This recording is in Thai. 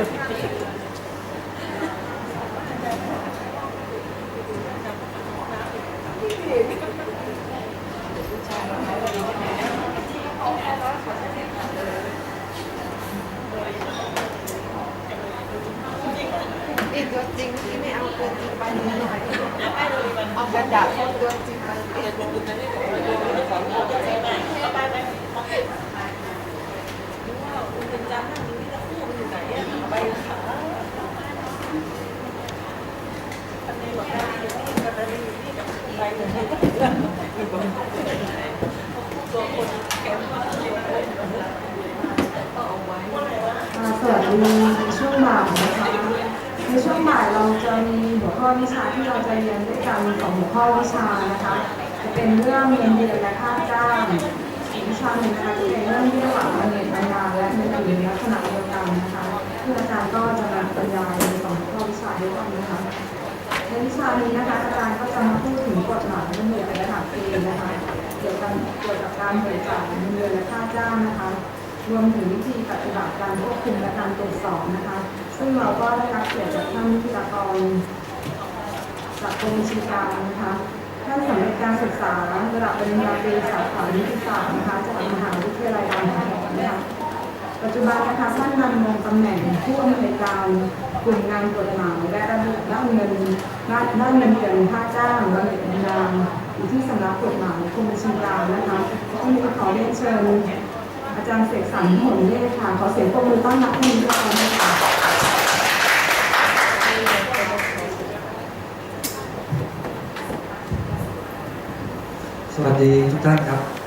อีกตัวจริงที่ไม่เอาตัวจริงไปหน่อยเอากระดาษตัวจริงไปเปลี่ยน มาเลยเอาไว้อ่าสวัสดีช่วงบ่ายนะคะในช่วงบ่ายเราจะมีหัวข้อวิชาที่เราจะเรียนด้วยกันสองหัวข้อวิชานะคะจะเป็นเรื่องเงินเดือนและค่าจ้างวิชาหนึ่งนะคะจะเป็นเรื่องที่ระหว่างเงินเดือนบรรยาและเงินเดือนลักษณะเดียวกันนะคะซึ่อาจารย์ก็จะมาบรรยายในสองหัวข้อวิชาด้วยกันนะคะ ในวิชานี้นะคะอาจารย์ก็จะมาพูดถึงกฎหมายเงินเดือนและหักเกณฑ์นะคะเกี่ยวกับเกี่ยวกับการเบิกจ่ายเงินเดือนและค่าจ้างนะคะ รวมถึงวิธีปฏิบัติการควบคุมและการตรวจสอบนะคะ ซึ่งเราก็ได้รับเกียรติจากท่านวิทยากรจากกรมชีกางนะคะท่านสำเร็จการศึกษาระดับปริญญาตรีสาขานิติศาสตร์นะคะจากมหาวิทยาลัยรามคำแหงนะคะ ปัจจุบันนะคะท่านดำรงตำแหน่งผู้อำนวยการกลุ่มงานกฎหมายและระเบียบด้านเงินด้านเงินเดือนค่าจ้างระเบียบงานอยู่ที่สำนักกฎหมายกรมบัญชีกลางนะคะที่ขอเรียนเชิญอาจารย์เสกสรรผลเล่ค่ะ ขอเสียงปรบมือต้อนรับท่านผู้ชมค่ะสวัสดีทุกท่านครับ